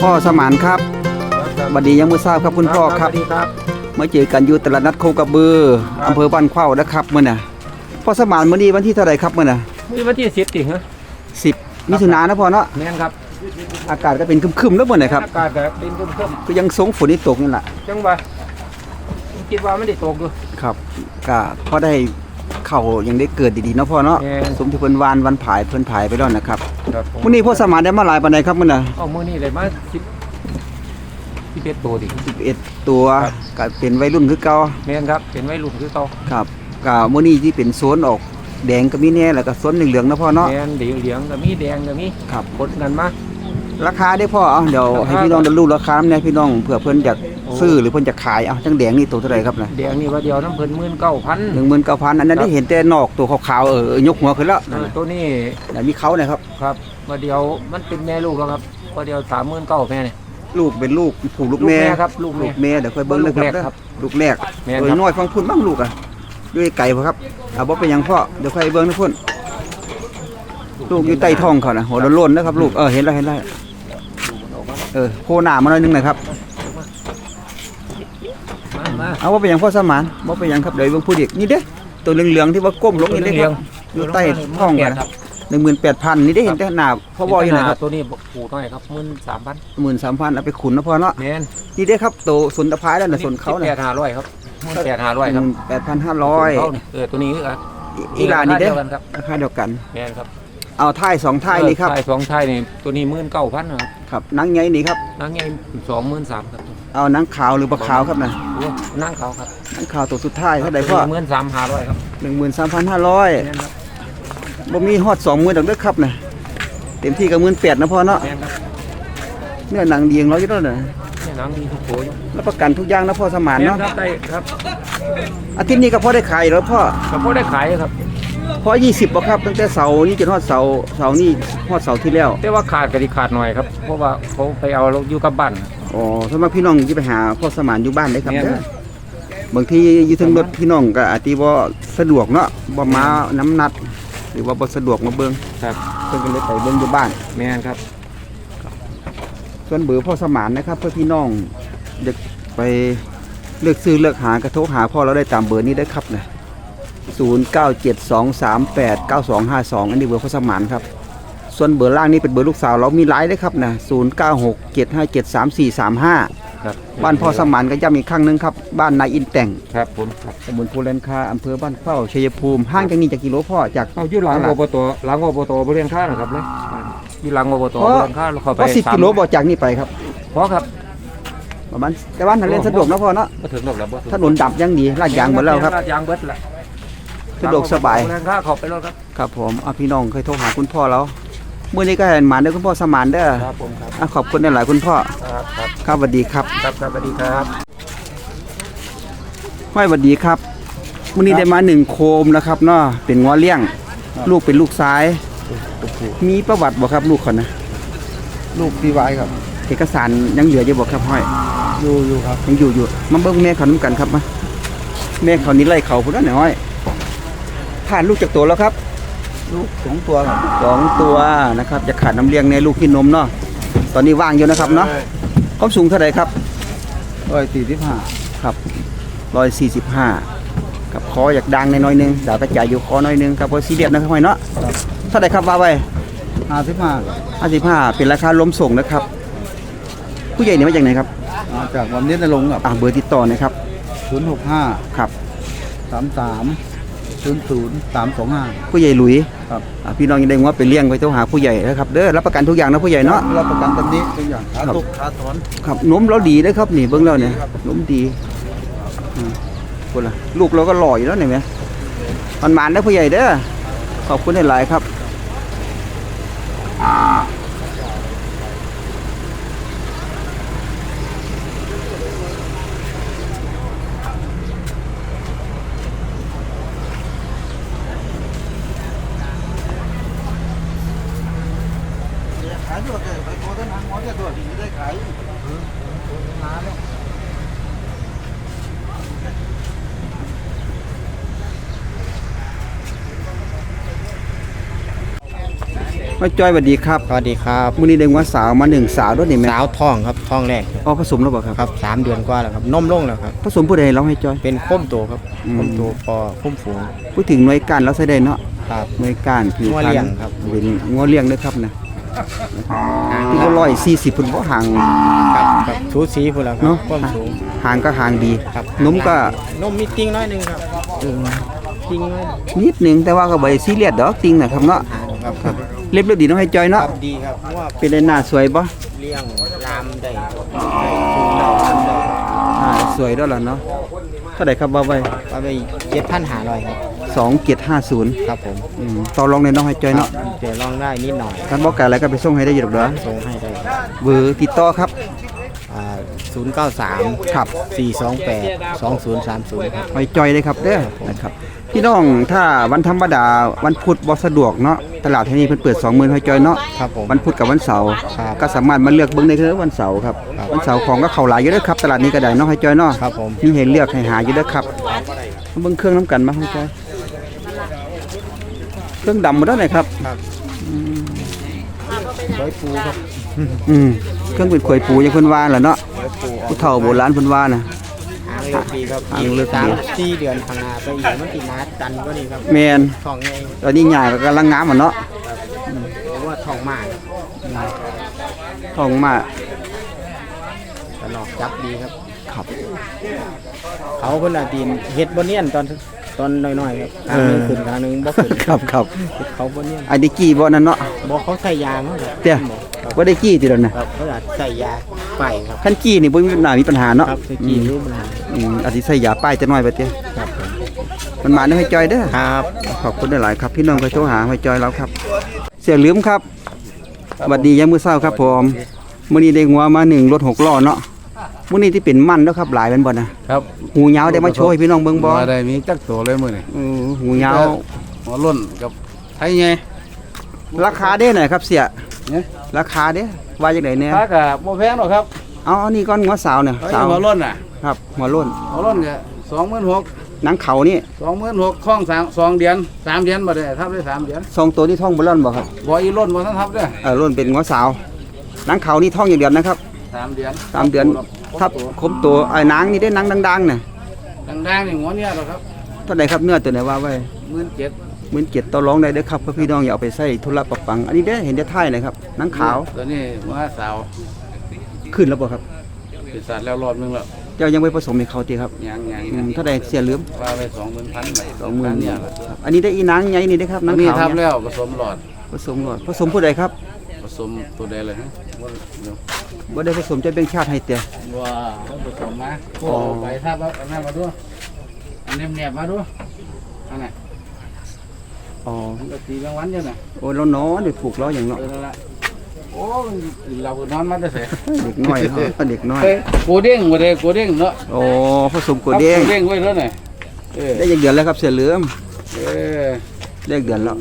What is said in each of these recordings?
พ่อสมานครับบัดดียังมือทราบครับคุณพ่อครับสวัสดีครับมาเจอกันอยู่ตลาดนัดโคกระบือครับอำเภอบ้านเข้านะครับมื้อน่ะพ่อสมานมื้อนี้วันที่เท่าไหร่ครับมื้อน่ะนี่วันที่สิบติเหรอ10มิถุนายนนะพ่อเนาะแม่นครับ อากาศก็เป็นครึมๆแล้วมื้อน่ะครับอากาศแบบเป็นเพิ่มก็ยังสงฝนที่ตกนี่แหละๆจังหวะคิดว่าไม่ได้ตกอยู่ครับก็พอได้ เข้ายังได้เกิดดีๆเนาะพ่อเนาะแม่น สมที่เพิ่นวานวันผายเพิ่นผายไปแล้วนะครับครับผมมื้อนี้พ่อสมานได้มาหลายปานใดครับมื้อน่ะเอามือนี่เลยมาสิบสิบเอ็ดตัวดิ 11 ตัวครับ ก็เป็นวัยรุ่นคือเก่าแม่นครับเป็นวัยรุ่นคือเก่าครับก็มื้อนี้ที่เป็นโซนออกแดงก็มีแน่แล้วก็โซนเหลืองๆนะพ่อเนาะแม่นเหลืองเหลืองๆก็มีแดงก็มีครับบดนั่นมา ราคาได้พ่อเอาเดี๋ยวราคาให้พี่น้องได้รู้ราคาแน่พี่น้องเผื่อเพิ่นอยากโอ้ ซื้อหรือเพิ่นจะขายเอาจังแดงนี่ตัวเท่าไหร่ครับนะแดงนี่ว่าเดียวน้ำเพิ่นหมื่นเก้าพัน19,000อันนั้นครับได้เห็นแต่นอกตัวขาวๆเออยกหัวขึ้นแล้วนั่นน่ะตัวนี้แล้วมีเขานะครับครับว่าเดียวมันเป็นแม่ลูกแล้วครับว่าเดียวสามหมื่นเก้าแม่เนี่ยลูกเป็นลูกผูกลูกลูกแม่แม่ครับลูกแม่ลูกแม่เดี๋ยวค่อยเบิ่งนะคลูกแรกรับครับลูกแรกแม่นเอคอรับน้อยฟังพุ่นบ้างลูกอะด้วยไก่บ่ครับเอาบ่เป็นหยังพ่อเดี๋ยวค่อยเบิ่งนะพุ่นลูกอยู่ใต้ท้องเขานะหัวโล้นๆนะครับ ลูกเออเห็นแล้วเห็นแล้วเออโผล่หน้ามาหน่อยนึงหนะครับ มามาเอาว่าเป็นหยังพ่อสมานว่าเป็นหยังครับเดี๋ยวเบิ่งผู้เด็กนี่เด้ตัวเหลืองๆที่ว่าก้มลงนี่เด้ครับอยู่ใต้ท้องกันครับหนึ่งหมื่นแปดพันนี่ได้เห็นแต่หน้าพ่อบอกอยู่ไหนครับตัวนี้ปูน้อยครับหมื่นสามพันหมื่นสามพันเอาไปขุนนะพ่อเนาะแมนนี่ได้ครับตัวสนตะพายแล้วนะสนเขาแปเนี่ยดห้าร้อยครับหมื่นแปดห้าร้อยครับแปดพันห้าร้อยเขานี่เออตัวนี้คืออีหลานนี่เด้เดียวกันครับราคาเดียวกันแมนครับเอาท้ายสองท้ายนี่ครับท้ายสองท้ายนี่ตัวนี้หมื่นเก้าพันครับครับหนังไงนี่ครับนั่งไงสองหมื่นสามครับ เอาหนังขาวหรือปลาขาวครับนะโอ้นั่งเขาครับหนังขาวตัวสุดท้ายเท่าไหร่พ่อหมื่นสามห้าร้อยครับหนึ่งหมื่นสามพันห้าร้อยแมนครับบ่มีฮอดสองหมื่นดอกเด้อครับนะเต็มที่ก็หมื่นแปดนะพ่อเนาะแมนครับเนื้อหนังดีอย่างร้อยอยู่แล้วนะนี่หนังดีทุกโผอยู่รับประกันทุกอย่างนะพ่อสมานแมนเนาะครับได้ครับอาทิตย์นี้ก็พอได้ขายแล้วพ่อก็พอได้ขายครับ พอ20บ่ครับตั้งแต่เสาร์นี้จนฮอดเสาร์เสาร์นี้ฮอดเสาร์ที่แล้วแต่ว่าขาดก็ดีขาดหน่อยครับ เพราะว่าเขาไปเอาอยู่กับบ้าน อ๋อสำหรับพี่น้องที่ไปหาพ่อสมานอยู่บ้านได้ครับแม่นเด้อบางทีอยู่เทั้งรถพี่น้องก็อาจสิบ่สะดวกเนาะบ่มาน้ำนัด หรือว่าบ่สะดวกมาเบิ่งครับ เพิ่นก็เลยไปเบิ่งอยู่บ้าน แมนครับ ส่วนเบอร์พ่อสมานนะครับ เพื่อพี่น้องเด็กไปเลือกซื้อเลือกหากระโทรหาพ่อเราได้ตามเบอร์นี้ได้ครับนะ 0972389252 อันนี้เบอร์พ่อสมานครับ ส่วนเบอร์ล่างนี่เป็นเบอร์ลูกสาวเรามีไลน์ได้ครับนะ0967573435 ครับบ้านพ่อสมานก็ย้ำอีกครั้งหนึงครับ บ้านนายอินแต่งครับผมครับตำบลโพแลนคาอำเภอบ้านเข้าชัยภูมิห่างจากนี้จากกิโลพ่อจาก เอาอยู่หลังอบตหลังอบตบริเวณข้างนะครับเลยอยู่หลังอบตเพบราะริเวณข้างเราเข้าไปก็สิบกิโลบ่จากนี้ไปครับเพราะครับประมาณแต่ว่าทางเล่นสะดวกนะพ่อเนาะมาถึงดอกแล้วบ่ถึงถนนดับยังดีลาดยางหมดแล้วครับลาดยางเบิดละ สะดวกสบายบริเวณข้างเข้าไปรถครับครับผมอะพี่น้องเคยโทรหาคุณพ่อแล้วเมื่อนี้ก็เห็นหมาเด้อคุณพ่อสมานเด้อครับผมครับอะขอบคุณหลายๆคุณพ่อครับครับครับสวัสดีครับครับครับสวัสดีครับห้อยสวัสดีครับมื่อนี้ได้มาหนึ่งโคมนะครับเนาะเป็นงอเลี้ยง ลูกเป็นลูกซ้าย มีประวัติบ่ครับลูกเขานะลูกพี่ไว้ครับ เอกสารยังเหลืออยู่บ่ครับห้อยอยู่อยู่ครับยังอยู่อยู่มาเบิ่งแม่เขานํกันครับมาแม่เขานี่ไล่เขาพุ่นแล้วหน่อยห้อย ผ่านลูกจากตัวแล้วครับลูกสองตัวครับสองตัวนะครับ จะขาดน้ำเลี้ยงในลูกที่นมเนาะตอนนี้ว่างอยู่นะครับเนาะความสูงเท่าไหร่ครับร้อยสี่สิบห้าครับร้อยสี่สิบห้ากับคออยากดังในน้อยหนึงดาวกระจายอยู่คอน้อยหนึงครับเพราะซีเรียสนะครับห้อยเนาะเท่าไหร่ครับว่าไว้ห้าสิบห้าห้าสิบห้าเป็นราคาล้มส่งนะครับ ผู้ใหญ่เนี่ยมาจากไหนครับมาจากวันนี้นลงค์ครับอ่าเบอร์ติดต่อนะครับศูนย์หกห้าครับสามสาม ศูนย์ศูนย์สามสองห้า ผู้ใหญ่หลุยครับอ่าพี่น้องยังได้ว่าไปเลี้ยงไปโทรหาผู้ใหญ่นะครับเด้อรับประกันทุกอย่างนะผู้ใหญ่เนาะ รับประกันตำนี้ทุกอย่างขาครับตุกขาถอน ครับนมเราดีเลยครับนี่เบิ้งแล้วเนี่ยนมดีอืมคนละลูกเราก็หล่ออยู่แล้วเนี่ยไหมมันหมานได้อผู้ใหญ่เด้อขอบคุณหลายๆครับ ห้อยจ้อยสวัสดีครับสวัสดีครับมื้อนี้ได้งัวสาวมาหนึ่งสาวด้วยนี่แม่สาวท้องครับท้องแรกอ๋อผสมแล้วบ่ครับครับสามเดือนกว่าแล้วครับนมลงแล้วครับผสมผู้ใดเราให้จ้อย เป็นข้มตัวครับอืมข้มตัวพอข้มฝูงพูดถึงหน่วยการเราใช้ได้เนาะครับหน่วยการผิวงัวพรรเลี้ยณงครับเป็นงัวเลี้ยงเด้อครับนะที่ก็ร้อยสี่สิบพุ่นบ่ห่างครับครับสูสีพุ่นแล้วครัเนาะบข้มสูงห่างก็ห่างดีครับนมก็นมมีติ้งน้อยหนึงครับติ้งน้อยนิดหนึงแต่ว่าก็บ่ได้ซีเรียสดอกจริงนะครับเนาะครับครับ เล็บเลือดดีเนาะให้จ้อยคเนาะรับดีครับเพราะว่าเป็นได้หน้าสวยบ่เลี้ยงลามได้ได้ชูได้ลามได้อ่าสวยด้วยล่ะเนาะ เท่าไหร่ครับว่าไว้ว่าไปเจ็ดพันหาร้อยครับ2750ครับผมอืมต่อรองในน้องให้จ้อยเนาะเดี๋ยวลองได้นิดหน่อยท่านบ่ไกลอะไรก็ไปส่งให้ได้อยู่ดอกเด้อส่งให้ได้เบอร์ติดต่อครับศูนย์เก้าสามครับ สี่สองแปดสองศูนย์สามศูนย์ครับหอยจอยเลยครับเด้อนะครับ พี่น้องถ้าวันธรรมดาวันพุธบ่สะดวกเนาะตลาดที่นี่เพิ่นเปิด20,000หอยจอยเนาะครับผมวันพุธกับวันเสาร์ครับก็สามารถมาเลือกเบิ่งได้คือวันเสาร์ครับครับวันเสาร์ของก็เข้าหลายอยู่เด้อครับ ตลาดนี้ก็ได้เนาะหอยจอยเนาะครับผมมีให้เลือกให้หาอยู่เด้อครับมาเบิ่งเครื่องน้ำกันมาหอยจอยเครื่องดำหมดแล้วนะครับร้อยปูครับอืมเครื่องเป็นขวยปูอย่างเพิ่นว่าแหละเนาะร้อยปูผู้เฒ่าโบราณเพิ่นว่านะ หางเลือกดีครับหางเลือกดี สามสี่เดือนข้างหน้าไปอีกมันตินาจันทร์ก็ดีครับแม่นทองไงตอนนี้ใหญ่ก็กำลังงามอะเนาะเพราะว่าทองมากทองมาตลอกจับดีครับ ครับ เขาเพิ่นอาตีนเฮ็ดบ่เนียนตอน ตอนน้อยๆครับทางหนึงขึ้นทางหนึงบ่ขึ้นครับครับเฮ็ดเขาบ่เนียนอันนี้กี้บ่นั่นเนาะบ่เขาใส่ยามั้งครับเตี้ยครับบ่ได้กี้ติดแล้วนะครับเขาอาจใส่ยาไปครับคันกี้นี่บ่มีปัญหามีปัญหาเนาะครับใส่กี่รูปปัญหาอืมอาจสิใส่ยาป้ายจะน้อยไปเตี้ยครับผมมันมาเด้อให้จอยเด้อครับขอบคุณหลายๆครับพี่น้องก็โทรหาให้จอยแล้วครับ เสียเหลือมครับสวัสดียามมื้อเช้าครับผมมื้อนี้ได้งัวมาหนึ่งรถหกล้อเนาะ มื้อนี้ที่เป็นมันแล้วครับหลายเป็นบ่นะครับหูยาวได้มาโชว์ให้พี่น้องเบิ่งบ่มาได้มีจักตัวเลยมื้อนี่เออหูยาวหัวล้นกับไทยไงราคาเด้หน่อยครับเสียเนี่ยราคาเด้ว่าจังได๋แน่ราคาบ่แพงหรอกครับเอาอันนี้ก่อนงัวสาวเนี่ยเอ้ยสาวหัวล้นน่ะครับหัวโล้นหัวล้นก็26,000หนังเขานี่26,000คล้องสามสองเดือนสามเดือนบ่ได้ทับได้สามเดือนสองตัวนี่ท้องบ่ล่อนบ่ครับบ่อีล้นบ่ทันทับเด้อเออโล้นเป็นงัวสาวหนังเขานี่ท้องอย่างเดียวนะครับสามเดือนสามเดือน ทับครบตัวไอ้นางนี่ได้หนังดังๆน่ะดังๆนี่หัวเนี่ยหรอกครับเท่าใดครับเนื้อตัวไหนว่าไว้17,000หมื่นเจ็ดต่อรองได้เด้อครับเพื่อพี่น้องอย่าเอาไปใส่ธุระปะปัง อันนี้ได้อเห็นได้ท้ายเลยครับหนังขาวตัวนี้หัวสาวขึ้นแล้วบ่ครับเป็นสัตว์แล้วรอบนึงแล้วเจ้ายังไม่ผสมให้เขาติครับยังยังอืมเท่าใดเสียเหลือมว่าไป20,000ไปสองหมื่นเนี่ยล่ะครับอันนี้ได้อีนางใหญ่นี่ได้อครับหอันันงนี้ขาวทับเนี่ยแล้วผสมหลอดผสมก่อนผสมผู้ใดครับผ สมตัวใดเลยฮะบ่เดี๋ยวบ่ได้ผสมจะแบ่งชาติให้เตียว้าต้องผสมมาโอ้ไปทับเอาอันนั้นมาดูอันนี้แนบมาดูอันนั้นอ๋อมันก็ตีรางวัลอยู่น่ะโอ้แล้วเนาะได้ปลูกล้ออย่างเนาะเออนั่นละโอ้ยเราก็นอนมาได้เสียเด็กน้อยเนาะเด็กน้อยเฮ้ยกูเด้งบ่ได้กูเด้งเนาะโอ้ผสมกัวเด้งกูเด้งไว้แล้วน่ะเออได้ยังเดือนแล้วครับเสียเหลือมเออได้เดือนแล้ว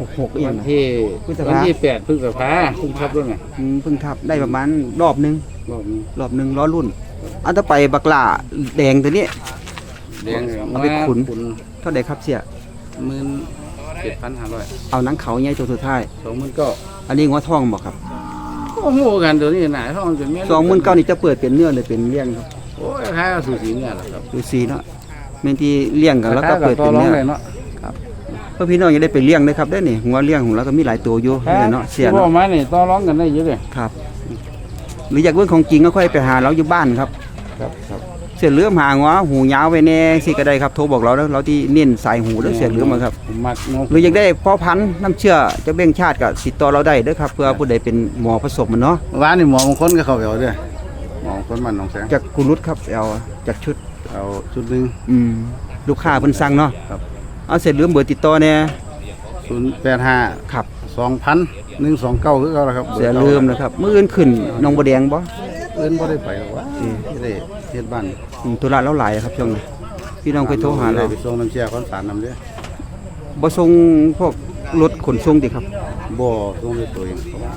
หกหกอีหวัยังนนะ ที่พฤษภา วันที่แปดพฤษภาคมทับด้วยน่ะอืมเพิ่งทับได้ประมาณรอบหนึง รอบนี้รอบหนึงล้อรุ่นอันต่อไปบักหล่าแดงตัวนี้ แดงเอาไปขุน ขุนเท่าใดครับเสีย หมื่นเจ็ดพันห้าร้อยเอาหนังเขาใหญ่ตัวสุดท้าย สองหมื่นเก็อันนี้งัวทองบอกครับโอ้โหกันตัวนี้หนาท้องจนแม่สองหมื่นเก้านี่จะเปิดเป็นเนื้อเลยเป็นเลี้ยงครับโอ้ยคล้ายกับสูสีเนี่ยแหละครับดูสีเนาะเมนที่เลี้ยงกันแล้วก็เปิดเป็นคล้ายเนื้อกับต่รองเลยเนาะ เพื่อพี่น้องจะได้ไปเลี้ยงด้วยครับได้อนี่งัวเลี้ยงของเราก็มีหลายตัวอยู่นี่เนาะเสียที่บอเนาะกมานี่ต่อร้องกันได้เยอะเลยครับ หรืออยากเบิ่งของจริงก็ค่อยไปหาเราอยู่บ้านครับ ครับครับเสียเหลือมหางัวหูยาวไปแน่สิก็ได้ครับโทรบอกเราแล้วเราที่เน้นสายหูเด้อเสียเหลือมอะครับมักงหรืออยากได้พ่อพันธุ์น้ำเชื่อจะเบ่งชาติก็ติดต่อเราได้เด้อครับเพื่อผู้ใดเป็นหมอผสมมันเนาะร้านนี่หมอมงคลก็เข้าไปเอาเด้อหมอมงคลมันหนองแสงจากกุรุตครับเอาจากชุดเอาชุดหนึง อืมลูกค้าเพิ่นสั่งเนาะครับ เอาเสร็จลืมเบอร์ติดต่อแน่ศูนย์แปดห้าครับสองพันหนึ่งสองเก้าคือเขาละครับเสียลืมนะครับมื้ออื่นขึ้นหน้องบัวแดงบ่ เอิ้นบ่ได้ไปหรอกวะที่ได้เฮ็ดบ้านอืมธุระเราหลายครับช่วงนี้พี่น้องเคยโทรหาเราได้ไปส่งน้ำเชียร์คอนสารน้ำเด้อบ่ส่งพวกรถขนส่งติครับ บ่ส่งด้วยตัวเองเพราะว่า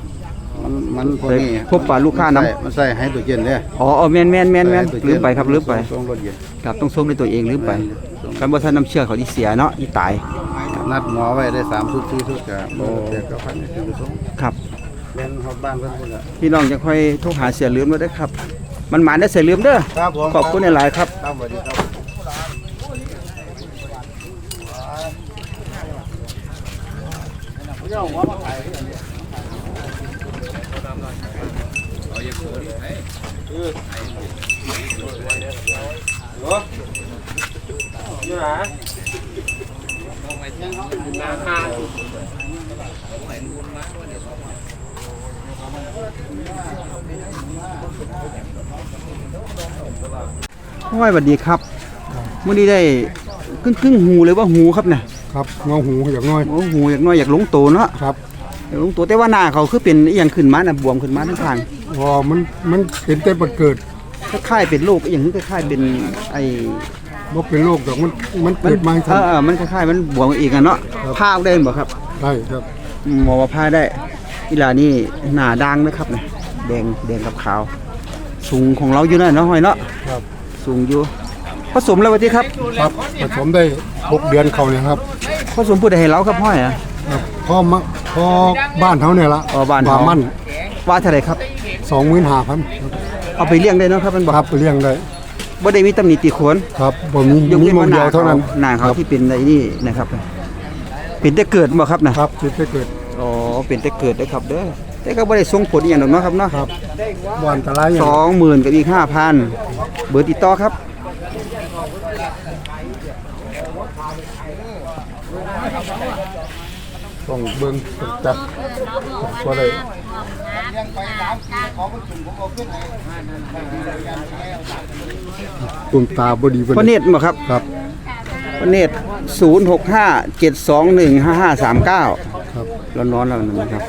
มันมันพวกนี้พบปะลูกค้านำมัใส่มันใส่ให้ตัวเย็นเด้ออ๋ออ๋อแม่นแม่นแม่นแม่นลืมไปครับลืมไปส่งรถเย็น ครับต้องส่งด้วยตัวเองลืมไป การบ่ทันน้ำเชื่อเขาที่เสียเนาะที่ตายนัดหมอไว้ได้สามชุดสี่ชุดกับโอ้เจ็ดก็พันนี่คือส่งครับเป็นฮอดบ้านเพิ่นพุ่นละพี่น้องจะค่อยโทรหาเสียเหลือมมาได้อครับ มันหมานได้อเสียเหลือมเด้อครับผมขอบคุณหลายๆครับ ครับสวัสดีครับห้อย สวัสดีครับมื้อนี้ได้ครึ่งครึ่งๆหูเลยว่าหูครับเนี่ยครับเงาหูอย่างน้อยโอ้หูอยากน้อยอยากหลงโตเนาะครับอยากหลงโตแต่ว่าหน้าเขาคือเป็นอีหยังขึ้นมาน่ะบวมขึ้นมาทั้งทางพอมันมันเป็นแต่บัดเกิดคล้ายๆเป็นโรคอีหยังคือคล้ายๆเป็นไอ้ บ่เป็นโรคดอกมันมันมัเกิดมาเอทันอเออมันคล้ายๆมันบวมอีกอะเนาะพาออกได้บ่ครับได้ครับหมอว่าพาได้อีหลานี่หน้าด่างนะครับเนี่ยแดงแดงกับขาว สูงของเราอยู่นั่นเนาะห้อยเนาะครับสูงอยู่ผสมแล้ววันที่ครับครับผสมได้หกเดือนเขาเนี่ยครับผสมพูดให้เราครับห้อยอะ ครับพ่อมะพ่อบ้านเขาเนี่ยละอ๋อบ้านเขา ว่ามั่นว่าเท่าไหร่ครับ สองหมื่นห้าพันเอาไปเลี้ยงได้เนาะครับมันบอกครับไปเลี้ยงได้ บ่ได้มีตำหนิติโขนครับบ่มียกมีเว้นมอว่างหเดีน้ายวเท่านั้นหน้าเขาครับที่เป็นไอ้นี่นะครับ เป็นแต่เกิดบ่ครับนะครับจุดได้เกิดอ๋อเป็นแต่เกิดเด้อครับเด้อแต่ก็บ่ได้ส่งผลอหย่างดอกเนาะครับเนาะครับบ่อันตรายอย่างสองหมื่นกับอีกห้าพันเบอร์ติดต่อครับ ต้องเบิ่งต้องจับบ่ได้ ตุ่มตาบ่ดีบ่พระได้เนตรบ่ครับครับพระเนตรศูนย์หกห้าเจ็ดสองหนึ่งห้าห้าสามเก้าครับเรานอนแล้วนะครับ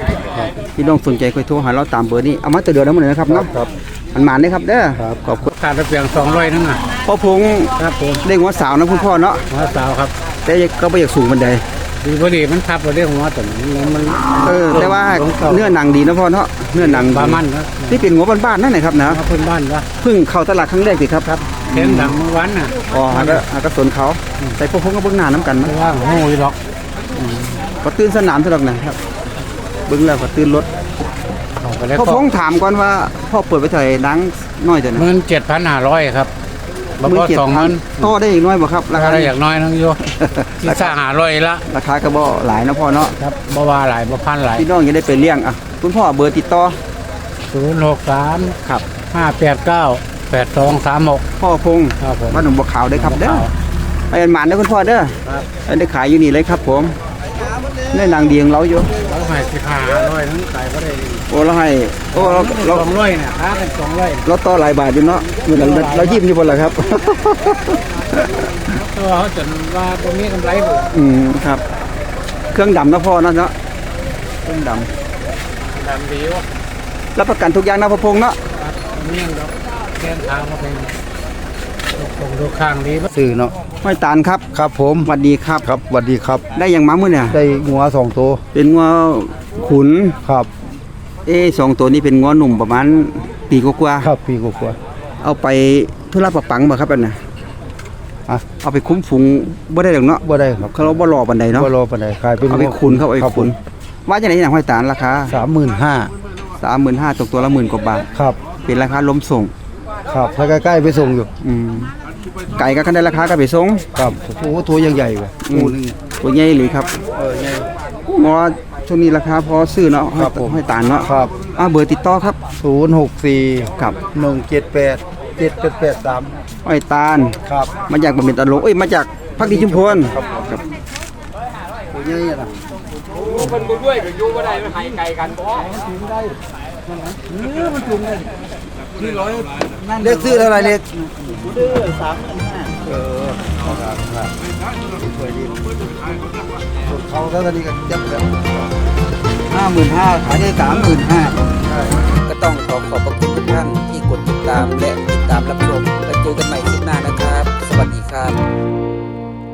พี่น้องสนใจค่อยโทรหาเราตามเบอร์นี้เอามาตัวเดียวแล้วมันเลยนะครับเนาะครับมันหมานได้ครับเด้อครับขอบคุณขาดไปเพียงสองร้อยนึงอะพ่อพงษ์ครับผมได้หัวสาวนะคุณพ่อเนาะหัวสาวครับแต่ก็ไม่อยากสูงบันได ดีพอดีมันทับไปเรื่องหัวแต่มันมันเออแต่ว่าเนื้อหนังดีนะพ่อเนาะเนื้อหนังดีบามันครับนี่เป็นหัวบ้านๆนั่นแหละครับนะมาเพิ่นบ้านวะเพิ่งเข้าตลาดครั้งแรกสิครับครับเห็นดังเมื่อวันน่ะอ๋อหาก็หาก็สนเขาใส่พวกพงก็เบิ่งหน้าน้ำกันเพนะราะว่าโง่ยหรอกก็ตื่นสนามสำหรับนะครับเบิ่งแล้วก็ตื่นรถเอาไปแล้วพ่อก็พงถามก่อนว่าพ่อเปิดไปเท่าไหร่ดังน้อยแต่นะเงินเจ็ดพันห้าร้อยครับ บ่พอสองเงินต่อได้อีกน้อยบ่ครับ ราราคาคาอยากน้อยทั้งโยที่สร้างหาร้อยละราคาก็บ่หลายนะพ่อเนาะครับบ่ว่าหลายบ่พันหลายพี่น้องจะได้ไปเลี้ยงอะคุณพ่อเบอร์ติดต่อศูนย์หกสามครับห้าแปดเก้าแปดสองสามหกพ่อพงครับผมบ้านหนองบัวขาวเด้อครับเด้อไปอันหมานเด้อคุณพ่อเด้ออันได้ขายอยู่นี่เลยครับผม เนื้อหนังดีของเราอยู่เราให้สิบห้าร้อยทั้งขายก็ได้โอ้เราให้โอ้เราสเราองร้อยเนี่ยค้ากันสองร้อยเราต่อหลายบาทอยู่เนาะเราเราเรายิ้มอยู่บนละครับตัวเขาจนว่าตรงนี้กำไรบ่อืมครับ เครื่องดำนะพ่อเนาะเนาะเครื่องดดำดีวะำรับประกันทุกอย่างนะพ่อพงเนาะครับตรงนี้เราแกนทางมาเป็น ตรงดูข้างดีปะซื้อเนาะห้อยตาลครับ ครับผมสวัสดีครับครับสวัสดีครับ ได้อย่างม้ามื้อเนี่ยได้งัวสองตัวเป็นงัวขุนครับ เอ้สองตัวนี้เป็นงัวหนุ่มประมาณปีกว่าๆครับปีกว่าเอาไปธุระประปังบ่ครับอันน่ะอะเอาไปคุ้มฝูงบ่ได้ดอกเนาะๆบ่ได้ครับเขาเราบ่รอบันไดเนาะบ่รอปานใดขายเป็นเอาไปคุนครับเอาไปคุนว่าจังได๋อย่างห้อยตาลราคาสามหมื่นห้า35,000ตกตัวละหมื่นกว่าบาทครับ เป็นราคาล้มส่ง ครับถ้าใกล้ๆไปส่งอยู่ อืม ไก่ก็คันได้ราคาก็ไปส่งครับโอ้โหตัวยังใหญ่เว้ยอืมคู่หนึงตัวใหญ่เลยครับเออใหญ่หมอช่วงนี้ราคาพอซื้อเนาะครับผมห้อยตาลเนาะครับอ่าเบอร์ติดต่อครับ 064ครับ178 7883ห้อยตาลครับมาจากบำเหน็จตะโลเอ้ยมาจากพักดีชุมพลครับตัวใหญ่น่ะเล็กซื้อเท่าไหรเล็กซื้อสามหมื่นห้าเออเขาเท่านี้ก็เจ็บแล้วห้าหมื่นห้าขายได้สามหมื่นห้าก็ต้องขอขอบพระคุณทุกท่านที่กดติดตามและติดตามรับชมแล้วเจอกันใหม่คลิปหน้านะครับ สวัสดีครับ